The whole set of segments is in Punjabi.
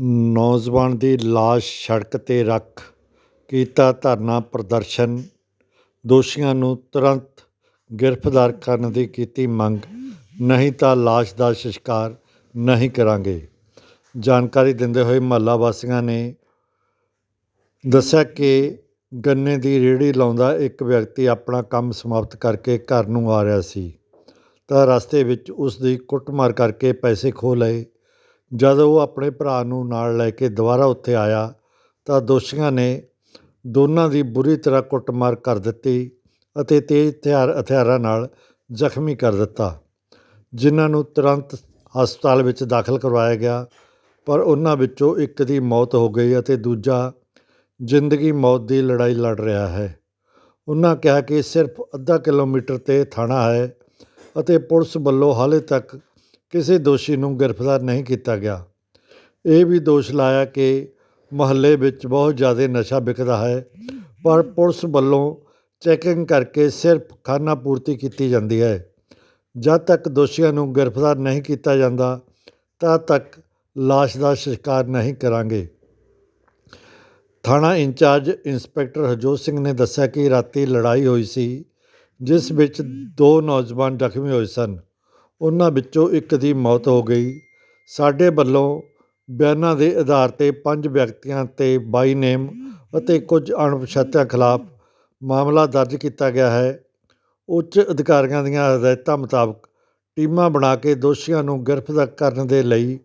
ਨੌਜਵਾਨ ਦੀ ਲਾਸ਼ ਸੜਕ 'ਤੇ ਰੱਖ ਕੀਤਾ ਧਰਨਾ ਪ੍ਰਦਰਸ਼ਨ। ਦੋਸ਼ੀਆਂ ਨੂੰ ਤੁਰੰਤ ਗ੍ਰਿਫਤਾਰ ਕਰਨ ਦੀ ਕੀਤੀ ਮੰਗ। ਨਹੀਂ ਤਾਂ ਲਾਸ਼ ਦਾ ਸੰਸਕਾਰ ਨਹੀਂ ਕਰਾਂਗੇ। ਜਾਣਕਾਰੀ ਦਿੰਦੇ ਹੋਏ ਮੁਹੱਲਾ ਵਾਸੀਆਂ ਨੇ ਦੱਸਿਆ ਕਿ ਗੰਨੇ ਦੀ ਰੇਹੜੀ ਲਾਉਂਦਾ ਇੱਕ ਵਿਅਕਤੀ ਆਪਣਾ ਕੰਮ ਸਮਾਪਤ ਕਰਕੇ ਘਰ ਨੂੰ ਆ ਰਿਹਾ ਸੀ। ਤਾਂ ਰਸਤੇ ਵਿੱਚ ਉਸ ਦੀ ਕੁੱਟਮਾਰ ਕਰਕੇ ਪੈਸੇ ਖੋਹ ਲਏ। ਜਦ ਉਹ ਆਪਣੇ ਭਰਾ ਨੂੰ ਨਾਲ ਲੈ ਕੇ ਦੁਬਾਰਾ ਉੱਥੇ ਆਇਆ ਤਾਂ ਦੋਸ਼ੀਆਂ ਨੇ ਦੋਨਾਂ ਦੀ ਬੁਰੀ ਤਰ੍ਹਾਂ ਕੁੱਟਮਾਰ ਕਰ ਦਿੱਤੀ ਅਤੇ ਤੇਜ਼ ਹਥਿਆਰ, ਹਥਿਆਰਾਂ ਨਾਲ ਜ਼ਖਮੀ ਕਰ ਦਿੱਤਾ, ਜਿਨ੍ਹਾਂ ਨੂੰ ਤੁਰੰਤ ਹਸਪਤਾਲ ਵਿੱਚ ਦਾਖਲ ਕਰਵਾਇਆ ਗਿਆ। ਪਰ ਉਹਨਾਂ ਵਿੱਚੋਂ ਇੱਕ ਦੀ ਮੌਤ ਹੋ ਗਈ ਅਤੇ ਦੂਜਾ ਜ਼ਿੰਦਗੀ ਮੌਤ ਦੀ ਲੜਾਈ ਲੜ ਰਿਹਾ ਹੈ। ਉਹਨਾਂ ਕਿਹਾ ਕਿ ਸਿਰਫ ਅੱਧਾ ਕਿਲੋਮੀਟਰ ਤੇ ਥਾਣਾ ਹੈ ਅਤੇ ਪੁਲਿਸ ਵੱਲੋਂ ਹਾਲੇ ਤੱਕ ਕਿਸੇ ਦੋਸ਼ੀ ਨੂੰ ਗ੍ਰਿਫਤਾਰ ਨਹੀਂ ਕੀਤਾ ਗਿਆ। ਇਹ ਵੀ ਦੋਸ਼ ਲਾਇਆ ਕਿ ਮੁਹੱਲੇ ਵਿੱਚ ਬਹੁਤ ਜ਼ਿਆਦਾ ਨਸ਼ਾ ਵਿਕਦਾ ਹੈ, ਪਰ ਪੁਲਿਸ ਵੱਲੋਂ ਚੈਕਿੰਗ ਕਰਕੇ ਸਿਰਫ ਖਾਨਾ ਪੂਰਤੀ ਕੀਤੀ ਜਾਂਦੀ ਹੈ। ਜਦ ਤੱਕ ਦੋਸ਼ੀਆਂ ਨੂੰ ਗ੍ਰਿਫਤਾਰ ਨਹੀਂ ਕੀਤਾ ਜਾਂਦਾ, ਤਦ ਤੱਕ ਲਾਸ਼ ਦਾ ਸ਼ਿਕਾਰ ਨਹੀਂ ਕਰਾਂਗੇ। ਥਾਣਾ ਇੰਚਾਰਜ ਇੰਸਪੈਕਟਰ ਹਰਜੋਤ ਸਿੰਘ ਨੇ ਦੱਸਿਆ ਕਿ ਰਾਤੀ ਲੜਾਈ ਹੋਈ ਸੀ, ਜਿਸ ਵਿੱਚ ਦੋ ਨੌਜਵਾਨ ਜ਼ਖਮੀ ਹੋਏ ਸਨ। ਉਹਨਾਂ ਵਿੱਚੋਂ ਇੱਕ ਦੀ ਮੌਤ ਹੋ ਗਈ। ਸਾਡੇ ਵੱਲੋਂ ਬਿਆਨਾਂ ਦੇ ਆਧਾਰ ਤੇ ਪੰਜ ਵਿਅਕਤੀਆਂ ਤੇ ਬਾਈ ਨੇਮ ਅਤੇ ਕੁਝ ਅਣਪਛਾਤਿਆਂ ਖਿਲਾਫ ਮਾਮਲਾ ਦਰਜ ਕੀਤਾ ਗਿਆ ਹੈ। ਉੱਚ ਅਧਿਕਾਰੀਆਂ ਦੀਆਂ ਹਦਾਇਤਾਂ ਮੁਤਾਬਕ ਟੀਮਾਂ ਬਣਾ ਕੇ ਦੋਸ਼ੀਆਂ ਨੂੰ ਗ੍ਰਿਫਤਾਰ ਕਰਨ ਦੇ ਲਈ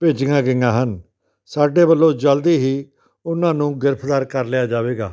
ਭੇਜੀਆਂ ਗਈਆਂ ਹਨ। ਸਾਡੇ ਵੱਲੋਂ ਜਲਦੀ ਹੀ ਉਹਨਾਂ ਨੂੰ ਗ੍ਰਿਫਤਾਰ ਕਰ ਲਿਆ ਜਾਵੇਗਾ।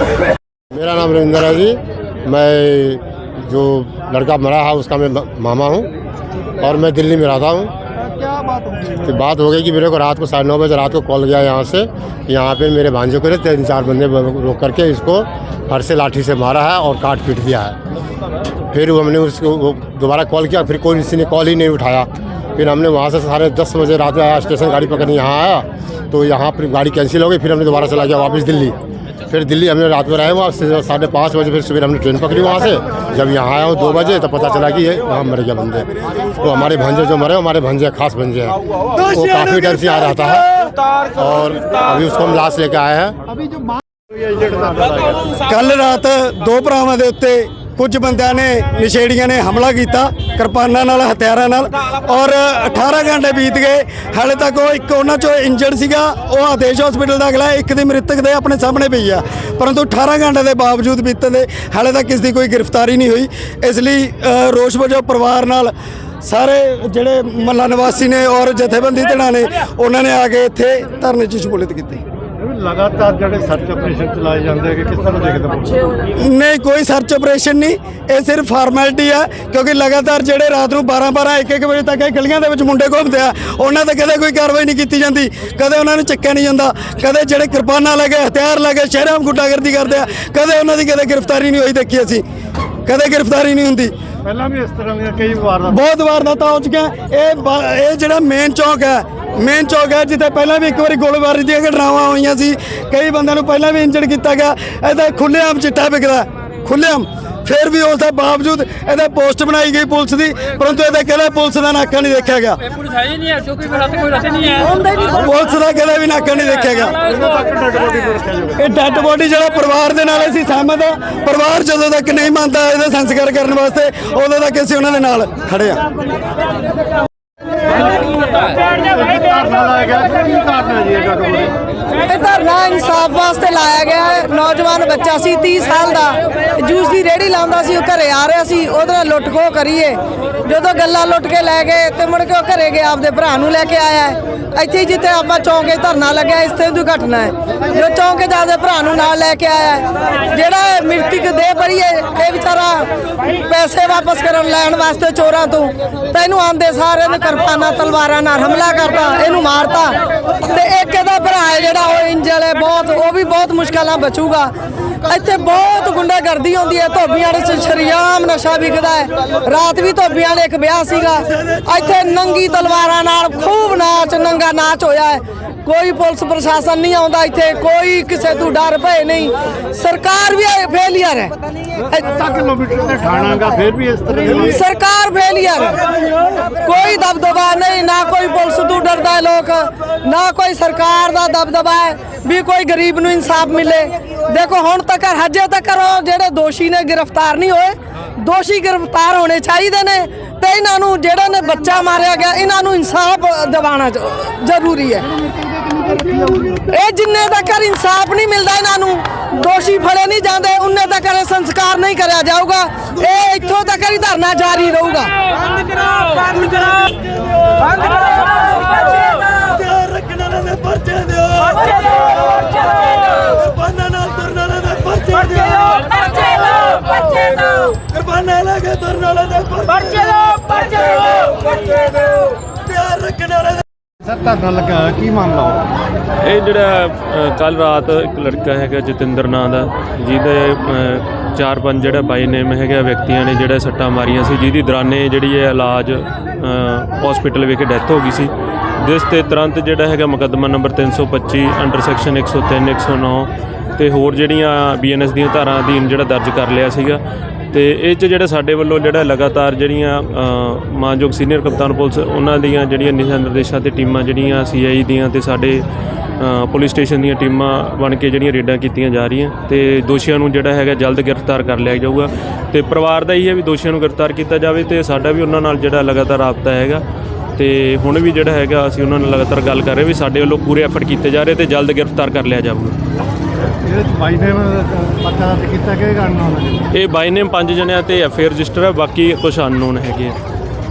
मेरा नाम रविंदर है जी। मैं जो लड़का मरा है उसका मैं मामा हूँ और मैं दिल्ली में रहता हूँ। क्या बात होगी तो बात हो गई कि मेरे को रात को साढ़े नौ बजे रात को कॉल गया यहाँ से। यहाँ पे मेरे भांजे को तीन चार बंदे रोक करके इसको फर से लाठी से मारा है और काट पीट दिया है। फिर हमने उसको दोबारा कॉल किया फिर कोई किसी ने कॉल ही नहीं उठाया। फिर हमने वहाँ से साढ़े दस बजे रात में आया स्टेशन गाड़ी पकड़ने यहाँ आया। तो यहाँ पर गाड़ी कैंसिल हो गई फिर हमने दोबारा चला गया वापस दिल्ली। फिर दिल्ली हमने रात में रहे वहाँ से साढ़े पाँच बजे फिर सुबह हमने ट्रेन पकड़ी वहाँ से जब यहाँ आया हूँ दो बजे तो पता चला कि ये वहाँ मर गया बंदे तो हमारे भंजे जो मरे हमारे भंजे खास भंजे हैं वो काफ़ी डर से यहाँ रहता है और अभी उसको हम लाश लेके आए हैं ਅਭੀ ਜੋ ਮਾਂ ਕੱਲ ਰਾਤ ਦੋ ਭਰਾਵਾਂ ਦੇ ਉੱਤੇ ਕੁਝ ਬੰਦਿਆਂ ਨੇ, ਨਸ਼ੇੜੀਆਂ ਨੇ ਹਮਲਾ ਕੀਤਾ, ਕਿਰਪਾਨਾਂ ਨਾਲ, ਹਥਿਆਰਾਂ ਨਾਲ ਔਰ 18 ਘੰਟੇ ਬੀਤ ਗਏ। ਹਾਲੇ ਤੱਕ ਉਹ ਇੱਕ ਉਹਨਾਂ ਚੋਂ ਇੰਜਰਡ ਸੀਗਾ, ਉਹ ਆਦੇਸ਼ ਹਸਪੀਟਲ ਦਾ ਅਗਲਾ ਇੱਕ ਦੀ ਮ੍ਰਿਤਕ ਦੇ ਆਪਣੇ ਸਾਹਮਣੇ ਪਈ ਆ। ਪਰੰਤੂ 18 ਘੰਟੇ ਦੇ ਬਾਵਜੂਦ ਬੀਤਣ ਦੇ ਹਾਲੇ ਤੱਕ ਕਿਸ ਦੀ ਕੋਈ ਗ੍ਰਿਫਤਾਰੀ ਨਹੀਂ ਹੋਈ। ਇਸ ਲਈ ਰੋਸ਼ ਵਜੋਂ ਪਰਿਵਾਰ ਨਾਲ ਸਾਰੇ ਜਿਹੜੇ ਮੱਲਾ ਨਿਵਾਸੀ ਨੇ ਔਰ ਜਥੇਬੰਦੀ ਧਿਰਾਂ ਨੇ, ਉਹਨਾਂ ਨੇ ਆ ਕੇ ਇੱਥੇ ਧਰਨੇ 'ਚ ਸ਼ਮੂਲੀਅਤ ਕੀਤੀ। ਲਗਾਤਾਰ ਜਿਹੜੇ ਸਰਚ ਆਪਰੇਸ਼ਨ ਚਲਾਏ ਜਾਂਦੇ ਹੈਗੇ ਕਿਸ ਤਰ੍ਹਾਂ ਦੇਖਦੇ ਹੋ? ਨਹੀਂ ਕੋਈ ਸਰਚ ਆਪਰੇਸ਼ਨ ਨਹੀਂ। ਇਹ ਸਿਰਫ ਫਾਰਮੈਲਿਟੀ ਆ ਕਿਉਂਕਿ ਲਗਾਤਾਰ ਜਿਹੜੇ ਰਾਤ ਨੂੰ 12 12 1 1 ਵਜੇ ਤੱਕ ਇਹ ਗਲੀਆਂ ਦੇ ਵਿੱਚ ਮੁੰਡੇ ਘੁੰਮਦੇ ਆ ਉਹਨਾਂ ਤੇ ਕਦੇ ਕੋਈ ਕਾਰਵਾਈ ਨਹੀਂ ਕੀਤੀ ਜਾਂਦੀ ਕਦੇ ਉਹਨਾਂ ਨੂੰ ਚੱਕਿਆ ਨਹੀਂ ਜਾਂਦਾ ਕਦੇ ਜਿਹੜੇ ਕਿਰਪਾਨਾਂ ਲੈ ਕੇ ਹਥਿਆਰ ਲੈ ਕੇ ਸ਼ਹਿਰਾਂ ਗੁੰਡਾਗਰਦੀ ਕਰਦੇ ਆ ਕਦੇ ਉਹਨਾਂ ਦੀ ਕਦੇ ਗ੍ਰਿਫਤਾਰੀ ਨਹੀਂ ਹੋਈ ਦੇਖੀ ਅਸੀਂ। ਕਦੇ ਗ੍ਰਿਫਤਾਰੀ ਨਹੀਂ ਹੁੰਦੀ। ਪਹਿਲਾਂ ਵੀ ਇਸ ਤਰ੍ਹਾਂ ਦੀਆਂ ਕਈ ਵਾਰ ਬਹੁਤ ਵਾਰਦਾਤਾਂ ਹੋ ਚੁੱਕੀਆਂ। ਇਹ ਇਹ ਜਿਹੜਾ ਮੇਨ ਚੌਕ ਹੈ ਮੇਨ ਚੌਕ ਹੈ ਜਿੱਥੇ ਪਹਿਲਾਂ ਵੀ ਇੱਕ ਵਾਰੀ ਗੋਲੀਬਾਰੀ ਦੀਆਂ ਘਟਨਾਵਾਂ ਹੋਈਆਂ ਸੀ। ਕਈ ਬੰਦਿਆਂ ਨੂੰ ਪਹਿਲਾਂ ਵੀ ਇੰਜਰਡ ਕੀਤਾ ਗਿਆ। ਇਹਦਾ ਖੁੱਲ੍ਹੇਆਮ ਚਿੱਟਾ ਵਿਕਦਾ ਖੁੱਲ੍ਹੇਆਮ। ਫਿਰ ਵੀ ਉਸ ਦੇ ਬਾਵਜੂਦ ਇਹਦੇ ਪੋਸਟ ਬਣਾਈ ਗਈ ਪੁਲਿਸ ਦੀ ਪਰੰਤੂ ਇਹਦੇ ਕਿਹੜੇ ਪੁਲਿਸ ਦਾ ਨਾਕਾ ਨਹੀਂ ਦੇਖਿਆ ਗਿਆ। ਪੁਲਿਸ ਹੈ ਹੀ ਨਹੀਂ ਹੈ ਕਿਉਂਕਿ ਮੇਰਾ ਤੇ ਕੋਈ ਰਸਤੇ ਨਹੀਂ ਹੈ। ਪੁਲਿਸ। ਦਾ ਕਿਹੜਾ ਵੀ ਨਾਕਾ ਨਹੀਂ ਦੇਖਿਆ ਗਿਆ। ਇਹ ਡੈੱਡ ਬੋਡੀ ਜਿਹੜਾ ਪਰਿਵਾਰ ਦੇ ਨਾਲ ਅਸੀਂ ਸਹਿਮਤ ਹਾਂ। ਪਰਿਵਾਰ ਜਦੋਂ ਤੱਕ ਨਹੀਂ ਮੰਨਦਾ ਇਹਦਾ ਸੰਸਕਾਰ ਕਰਨ ਵਾਸਤੇ ਉਦੋਂ ਤੱਕ ਅਸੀਂ ਉਹਨਾਂ ਦੇ ਨਾਲ ਖੜੇ ਹਾਂ। ਇਹ ਧਰਨਾ ਇਨਸਾਫ ਵਾਸਤੇ ਲਾਇਆ ਗਿਆ ਹੈ। ਨੌਜਵਾਨ ਬੱਚਾ ਸੀ 30 ਸਾਲ ਦਾ। ਜੂਸ ਦੀ ਲਾਉਂਦਾ ਸੀ, ਉਹ ਘਰੇ ਆ ਰਿਹਾ ਸੀ, ਉਹਦੇ ਨਾਲ ਲੁੱਟ ਖੋਹ ਕਰੀਏ। ਜਦੋਂ ਗੱਲਾਂ ਲੁੱਟ ਕੇ ਲੈ ਗਏ, ਤੇ ਮੁੜ ਕੇ ਉਹ ਘਰੇ ਗਿਆ, ਆਪਦੇ ਭਰਾ ਨੂੰ ਲੈ ਕੇ ਆਇਆ ਇੱਥੇ ਜਿੱਥੇ ਆਪਾਂ ਚੌਂਕੇ ਧਰਨਾ ਲੱਗਿਆ, ਇਸ ਤੇ ਦੀ ਹੈ। ਜੋ ਚੌਂਕੇ ਜਾ ਭਰਾ ਨੂੰ ਨਾਲ ਲੈ ਕੇ ਆਇਆ ਜਿਹੜਾ ਮ੍ਰਿਤਕ ਦੇ ਭਰੀਏ ਇਹ ਵਿਚਾਰਾ ਪੈਸੇ ਵਾਪਸ ਕਰਨ ਲੈਣ ਵਾਸਤੇ ਚੋਰਾਂ ਤੋਂ, ਤੇ ਇਹਨੂੰ ਆਂਦੇ ਸਾਰੇ ਨੇ ਕਿਰਪਾਨਾਂ ਤਲਵਾਰਾਂ ਨਾਲ ਹਮਲਾ ਕਰਤਾ, ਇਹਨੂੰ ਮਾਰਤਾ। ਤੇ ਇੱਕ ਇਹਦਾ ਭਰਾ ਹੈ ਜਿਹੜਾ, ਉਹ ਇੰਜਲ ਹੈ, ਬਹੁਤ, ਉਹ ਵੀ ਬਹੁਤ ਮੁਸ਼ਕਲਾਂ ਬਚੂਗਾ। ਇੱਥੇ ਬਹੁਤ ਗੁੰਡਾਗਰਦੀ ਹੁੰਦੀ ਹੈ ਧੋਬੀਆਂ ਦੇ ਸ਼ਰੇਆਮ ਨਸ਼ਾ ਵਿਕਦਾ ਹੈ। ਰਾਤ ਵੀ ਧੋਬੀਆਂ ਦੇ ਇੱਕ ਵਿਆਹ ਸੀਗਾ। ਇੱਥੇ ਨੰਗੀ ਤਲਵਾਰਾਂ ਨਾਲ ਖੂਬ ਨਾਚ ਨੰਗਾ ਨਾਚ ਹੋਇਆ ਹੈ। ਕੋਈ ਪੁਲਿਸ ਪ੍ਰਸ਼ਾਸਨ ਨਹੀਂ ਆਉਂਦਾ ਇੱਥੇ ਕੋਈ ਕਿਸੇ ਤੋਂ ਡਰ ਭਏ ਨਹੀਂ। ਸਰਕਾਰ ਵੀ ਫੇਲੀਅਰ ਹੈ। ਤਾਂ ਕਿਲੋਮੀਟਰ ਤੇ ਠਾਣਾਗਾ ਫਿਰ ਵੀ ਇਸ ਤਰ੍ਹਾਂ ਦੀ ਸਰਕਾਰ ਫੇਲੀਅਰ। ਕੋਈ ਦਬਦਬਾ ਨਹੀਂ ਨਾ ਕੋਈ ਪੁਲਿਸ ਡਰਦਾ ਹੈ ਲੋਕ, ਨਾ ਕੋਈ ਸਰਕਾਰ ਦਾ ਦਬਦਬਾ ਹੈ, ਵੀ ਕੋਈ ਗਰੀਬ ਨੂੰ ਇਨਸਾਫ ਮਿਲੇ। ਦੇਖੋ, ਹੁਣ ਤੱਕ, ਹਜੇ ਤੱਕ ਉਹ ਜਿਹੜੇ ਦੋਸ਼ੀ ਨੇ ਗ੍ਰਿਫਤਾਰ ਨਹੀਂ ਹੋਏ, ਦੋਸ਼ੀ ਗ੍ਰਿਫਤਾਰ ਹੋਣੇ ਚਾਹੀਦੇ ਨੇ ਤੇ ਇਹਨਾਂ ਨੂੰ, ਜਿਹੜਾ ਨੇ ਬੱਚਾ ਮਾਰਿਆ ਗਿਆ, ਇਹਨਾਂ ਨੂੰ ਇਨਸਾਫ ਦਿਵਾਉਣਾ ਜ਼ਰੂਰੀ ਹੈ। ਇਹ ਜਿੰਨੇ ਤੱਕ ਇਨਸਾਫ ਨਹੀਂ ਮਿਲਦਾ ਇਹਨਾਂ ਨੂੰ, ਦੋਸ਼ੀ ਫੜੇ ਨਹੀਂ ਜਾਂਦੇ, ਉਨੇ ਤੱਕ ਇਹ ਸੰਸਕਾਰ ਨਹੀਂ ਕਰਿਆ ਜਾਊਗਾ। ਇਹ ਇੱਥੋਂ ਤੱਕ ਹੀ ਧਰਨਾ ਜਾਰੀ ਰਹੂਗਾ। ਬੰਦ ਕਰੋ ਬੰਦ ਕਰੋ ਬੰਦ ਕਰੋ ਰੱਖਣ ਵਾਲੇ ਦੇ ਪਰਚੇ ਦਿਓ ਪਰਚੇ ਦਿਓ ਪਰਚੇ ਦਿਓ ਕਿਰਪਾਨਾਂ ਨਾਲ ਤੁਰਨ ਵਾਲੇ ਦੇ ਪਰਚੇ ਦਿਓ ਪਰਚੇ ਦੋ ਪਰਚੇ ਦੋ ਕਿਰਪਾਨਾਂ ਲੈ ਕੇ ਤੁਰਨ ਵਾਲੇ ਦੇ ਪਰਚੇ ਦੋ ਪਰਚੇ ਦੋ ਪਰਚੇ ਦੋ ਪਿਆਰ ਰੱਖਣ ਵਾਲੇ ਦੇ ਸਰ ਧਰਨਾ ਲੱਗਾ ਕੀ ਮਾਮਲਾ ਹੋ ਇਹ ਜਿਹੜਾ ਕੱਲ ਰਾਤ ਇੱਕ ਲੜਕਾ ਹੈਗਾ ਜਤਿੰਦਰ ਨਾਂ ਦਾ, ਜਿਹਦੇ ਚਾਰ ਪੰਜ ਜਿਹੜਾ ਬਾਈ ਨੇਮ ਹੈਗਾ, ਵਿਅਕਤੀਆਂ ਨੇ ਜਿਹੜਾ ਸੱਟਾਂ ਮਾਰੀਆਂ ਸੀ, ਜਿਹਦੀ ਦੌਰਾਨੇ ਜਿਹੜੀ ਹੈ ਇਲਾਜ ਹਸਪੀਟਲ ਵਿਖੇ ਡੈਥ ਹੋ ਗਈ ਸੀ। ਜਿਸ ਤੇ ਤੁਰੰਤ ਜਿਹੜਾ ਹੈਗਾ ਮੁਕੱਦਮਾ ਨੰਬਰ 325 ਅੰਡਰ ਸੈਕਸ਼ਨ 103 109 ਤੇ ਹੋਰ ਜਿਹੜੀਆਂ ਬੀਐਨਐਸ ਦੀਆਂ ਧਾਰਾਂ ਅਧੀਨ ਜਿਹੜਾ ਦਰਜ ਕਰ ਲਿਆ ਸੀਗਾ। ਤੇ ਇਹ 'ਚ ਜਿਹੜਾ ਸਾਡੇ ਵੱਲੋਂ ਜਿਹੜਾ ਲਗਾਤਾਰ ਜਿਹੜੀਆਂ ਮਾਨਯੋਗ ਸੀਨੀਅਰ ਕਪਤਾਨ ਪੁਲਿਸ, ਉਹਨਾਂ ਦੀਆਂ ਜਿਹੜੀਆਂ ਨਿਸ਼ਾਨ ਨਿਰਦੇਸ਼ਾਂ ਤੇ ਟੀਮਾਂ ਜਿਹੜੀਆਂ ਸੀਆਈ ਦੀਆਂ ਤੇ ਸਾਡੇ ਪੁਲਿਸ ਸਟੇਸ਼ਨ ਦੀਆਂ ਟੀਮਾਂ ਬਣ ਕੇ ਜਿਹੜੀਆਂ ਰੇਡਾਂ ਕੀਤੀਆਂ ਜਾ ਰਹੀਆਂ। ਤੇ ਦੋਸ਼ੀਆਂ ਨੂੰ ਜਿਹੜਾ ਹੈਗਾ ਜਲਦ ਗ੍ਰਿਫਤਾਰ ਕਰ ਲਿਆ ਜਾਊਗਾ। ਤੇ ਪਰਿਵਾਰ ਦਾ ਹੀ ਹੈ ਵੀ ਦੋਸ਼ੀਆਂ ਨੂੰ ਗ੍ਰਿਫਤਾਰ ਕੀਤਾ ਜਾਵੇ ਤੇ ਸਾਡਾ ਵੀ ਉਹਨਾਂ ਨਾਲ ਜਿਹੜਾ ਲਗਾਤਾਰ ਰਾਬਤਾ ਹੈਗਾ। ਤੇ ਹੁਣ ਵੀ ਜਿਹੜਾ ਹੈਗਾ ਅਸੀਂ ਉਹਨਾਂ ਨਾਲ ਲਗਾਤਾਰ ਗੱਲ ਕਰ ਰਹੇ ਵੀ ਸਾਡੇ ਵੱਲੋਂ ਪੂਰੇ ਐਫਰਟ ਕੀਤੇ ਜਾ ਰਹੇ ਤੇ ਜਲਦ ਗ੍ਰਿਫਤਾਰ ਕਰ ਲਿਆ ਜਾਊਗਾ। ਇਹਦੇ ਚ ਬਾਈ ਨੇ ਪਰਚਾ ਦਰਜ ਕੀਤਾ ਕਿ ਕਰਨ ਉਹਨਾਂ ਨੇ ਇਹ ਬਾਈ ਨੇਮ ਪੰਜ ਜਣਿਆਂ ਤੇ ਐਫਆਰ ਰਜਿਸਟਰ ਹੈ ਬਾਕੀ ਕੁਝ ਅਨਨੋਨ ਹੈਗੇ ਆ।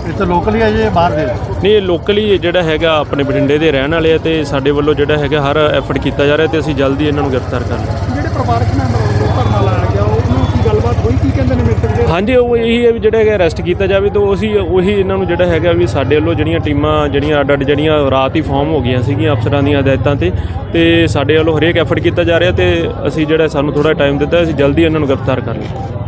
ਇਹ ਤਾਂ ਲੋਕਲ ਹੀ ਹੈ ਜੀ ਬਾਹਰ ਦੇ ਨਹੀਂ ਇਹ ਲੋਕਲੀ ਜਿਹੜਾ ਹੈਗਾ ਆਪਣੇ ਬਠਿੰਡੇ ਦੇ ਰਹਿਣ ਵਾਲੇ ਆ ਤੇ ਸਾਡੇ ਵੱਲੋਂ ਜਿਹੜਾ ਹੈਗਾ ਹਰ ਐਫਰਟ ਕੀਤਾ ਜਾ ਰਿਹਾ ਤੇ ਅਸੀਂ ਜਲਦੀ ਇਹਨਾਂ ਨੂੰ ਗ੍ਰਿਫਤਾਰ ਕਰ ਲਾਂਗੇ ਜਿਹੜੇ ਪਰਿਵਾਰਕ ਮੈਂਬਰ ਨੂੰ ਧਰਨਾ ਲਾਇਆ ਗਿਆ ਉਹਨੂੰ ਕੀ ਗੱਲਬਾਤ ਹੋਈ ਕੀ ਹਾਂਜੀ, ਉਹ ਇਹੀ ਹੈ ਵੀ ਜਿਹੜਾ ਹੈਗਾ ਅਰੈਸਟ ਕੀਤਾ ਜਾਵੇ ਤਾਂ ਅਸੀਂ ਉਹੀ ਇਹਨਾਂ ਨੂੰ ਜਿਹੜਾ ਹੈਗਾ ਵੀ ਸਾਡੇ ਵੱਲੋਂ ਜਿਹੜੀਆਂ ਟੀਮਾਂ, ਜਿਹੜੀਆਂ ਅੱਡ ਅੱਡ ਜਿਹੜੀਆਂ ਰਾਤ ਹੀ ਫਾਰਮ ਹੋ ਗਈਆਂ ਸੀਗੀਆਂ ਅਫਸਰਾਂ ਦੀਆਂ ਹਦਾਇਤਾਂ ਤੇ ਤੇ ਸਾਡੇ ਵੱਲੋਂ ਹਰੇਕ ਐਫਰਟ ਕੀਤਾ ਜਾ ਰਿਹਾ ਤੇ ਅਸੀਂ ਜਿਹੜਾ ਸਾਨੂੰ ਥੋੜਾ ਟਾਈਮ ਦਿੱਤਾ, ਅਸੀਂ ਜਲਦੀ ਇਹਨਾਂ ਨੂੰ ਗ੍ਰਿਫਤਾਰ ਕਰ ਲਾਂਗੇ